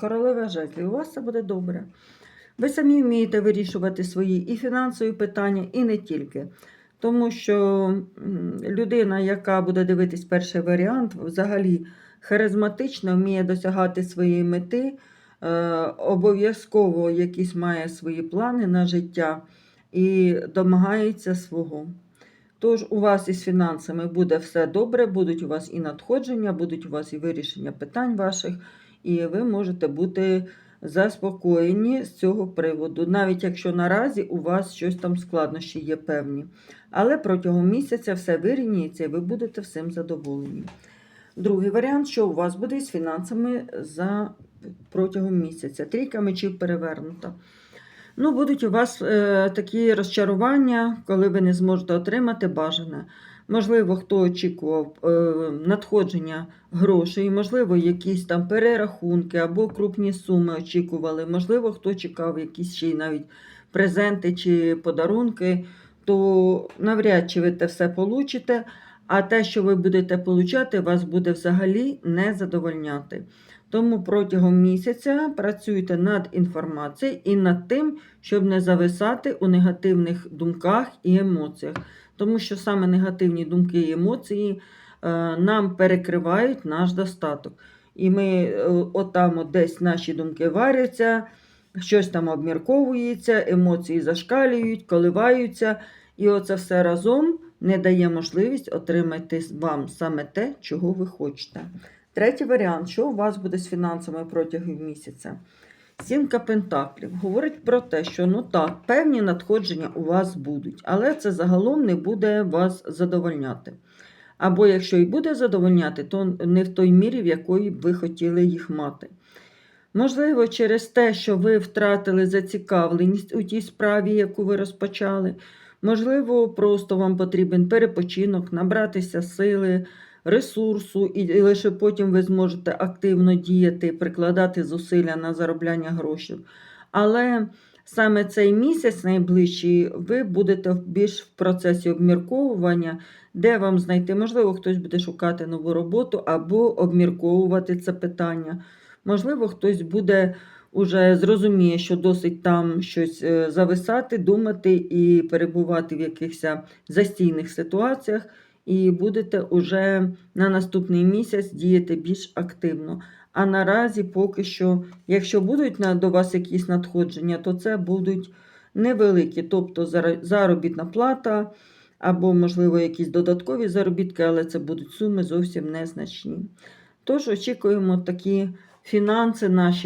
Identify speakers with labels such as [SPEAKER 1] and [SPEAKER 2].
[SPEAKER 1] Королева жезлів, у вас все буде добре. Ви самі вмієте вирішувати свої і фінансові питання, і не тільки. Тому що людина, яка буде дивитись перший варіант, взагалі харизматично вміє досягати своєї мети, е, обов'язково якісь має свої плани на життя і домагається свого. Тож у вас із фінансами буде все добре, будуть у вас і надходження, будуть у вас і вирішення питань ваших, і ви можете бути заспокоєні з цього приводу, навіть якщо наразі у вас щось там складнощі є певні. Але протягом місяця все вирівняється і ви будете всім задоволені. Другий варіант, що у вас буде з фінансами за протягом місяця. Трійка мечів перевернута. Ну, будуть у вас е, такі розчарування, коли ви не зможете отримати бажане. Можливо, хто очікував е, надходження грошей, можливо, якісь там перерахунки або крупні суми очікували, можливо, хто чекав якісь ще й навіть презенти чи подарунки, то навряд чи ви це все получите, а те, що ви будете получати, вас буде взагалі не задовольняти. Тому протягом місяця працюйте над інформацією і над тим, щоб не зависати у негативних думках і емоціях. Тому що саме негативні думки і емоції е, нам перекривають наш достаток. І ми е, отам от десь наші думки варяться, щось там обмірковується, емоції зашкалюють, коливаються. І оце все разом не дає можливість отримати вам саме те, чого ви хочете. Третій варіант, що у вас буде з фінансами протягом місяця. Сімка Пентаклів говорить про те, що ну так, певні надходження у вас будуть, але це загалом не буде вас задовольняти. Або якщо і буде задовольняти, то не в той мірі, в якої б ви хотіли їх мати. Можливо, через те, що ви втратили зацікавленість у тій справі, яку ви розпочали. Можливо, просто вам потрібен перепочинок, набратися сили, ресурсу, і лише потім ви зможете активно діяти, прикладати зусилля на заробляння грошей. Але саме цей місяць найближчий ви будете більш в процесі обмірковування, де вам знайти, можливо, хтось буде шукати нову роботу або обмірковувати це питання. Можливо, хтось буде уже зрозуміє, що досить там щось е, зависати, думати і перебувати в якихось застійних ситуаціях, і будете уже на наступний місяць діяти більш активно. А наразі поки що, якщо будуть до вас якісь надходження, то це будуть невеликі, тобто заробітна плата або, можливо, якісь додаткові заробітки, але це будуть суми зовсім незначні. Тож очікуємо такі фінанси наші